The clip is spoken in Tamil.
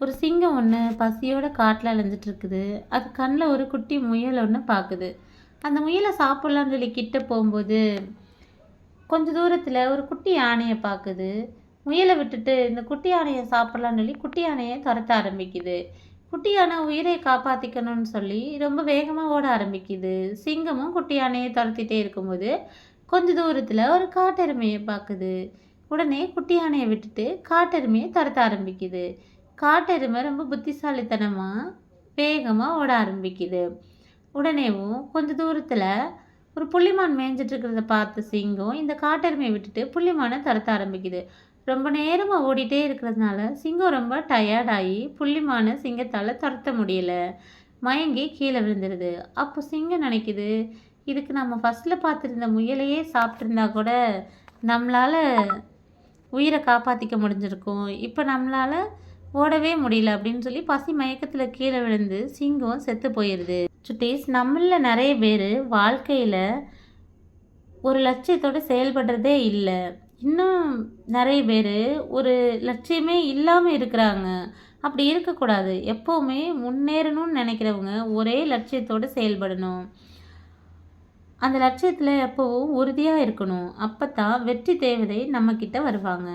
ஒரு சிங்கம் ஒன்று பசியோட காட்டில் அலைஞ்சிட்டு இருக்குது அது கண்ணில் ஒரு குட்டி முயல் ஒன்று பார்க்குது அந்த முயலை சாப்பிட்லான்னு சொல்லி கிட்ட போகும்போது கொஞ்சம் தூரத்தில் ஒரு குட்டி யானையை பார்க்குது முயலை விட்டுட்டு இந்த குட்டி யானையை சாப்பிட்லான்னு சொல்லி குட்டி யானையை துரத்த ஆரம்பிக்குது. குட்டி யானை உயிரை காப்பாற்றிக்கணும்னு சொல்லி ரொம்ப வேகமாக ஓட ஆரம்பிக்குது. சிங்கமும் குட்டி யானையை துரத்திட்டே இருக்கும்போது கொஞ்சம் தூரத்தில் ஒரு காட்டெருமையை பார்க்குது உடனே குட்டி யானையை விட்டுட்டு காட்டெருமையை துரத்த ஆரம்பிக்குது. காட்டெருமை ரொம்ப புத்திசாலித்தனமாக வேகமாக ஓட ஆரம்பிக்குது. உடனேவும் கொஞ்ச தூரத்தில் ஒரு புள்ளிமான் மேய்ஞ்சிட்ருக்கிறத பார்த்த சிங்கம் இந்த காட்டெருமையை விட்டுட்டு புள்ளிமானை துரத்த ஆரம்பிக்குது. ரொம்ப நேரமாக ஓடிட்டே இருக்கிறதுனால சிங்கம் ரொம்ப டயர்டாகி புள்ளிமானை சிங்கத்தால் துரத்த முடியல. மயங்கி கீழே விழுந்துடுது அப்போ சிங்கம் நினைக்குது இதுக்கு நம்ம ஃபஸ்ட்டில் பார்த்துருந்த முயலையே சாப்பிட்ருந்தா கூட நம்மளால் உயிரை காப்பாற்றிக்க முடிஞ்சிருக்கும். இப்போ நம்மளால் ஓடவே முடியல அப்படின்னு சொல்லி பசி மயக்கத்தில் கீழே விழுந்து சிங்கம் செத்து போயிடுது சுட்டீஸ் நம்மளில் நிறைய பேர் வாழ்க்கையில் ஒரு லட்சியத்தோடு செயல்படுறதே இல்லை. இன்னும் நிறைய பேர் ஒரு லட்சியமே இல்லாமல் இருக்கிறாங்க. அப்படி இருக்கக்கூடாது. எப்போவுமே முன்னேறணும்னு நினைக்கிறவங்க ஒரே லட்சியத்தோடு செயல்படணும். அந்த லட்சியத்தில் எப்போவும் உறுதியாக இருக்கணும். அப்போ தான் வெற்றி தேவதை நம்மக்கிட்ட வருவாங்க.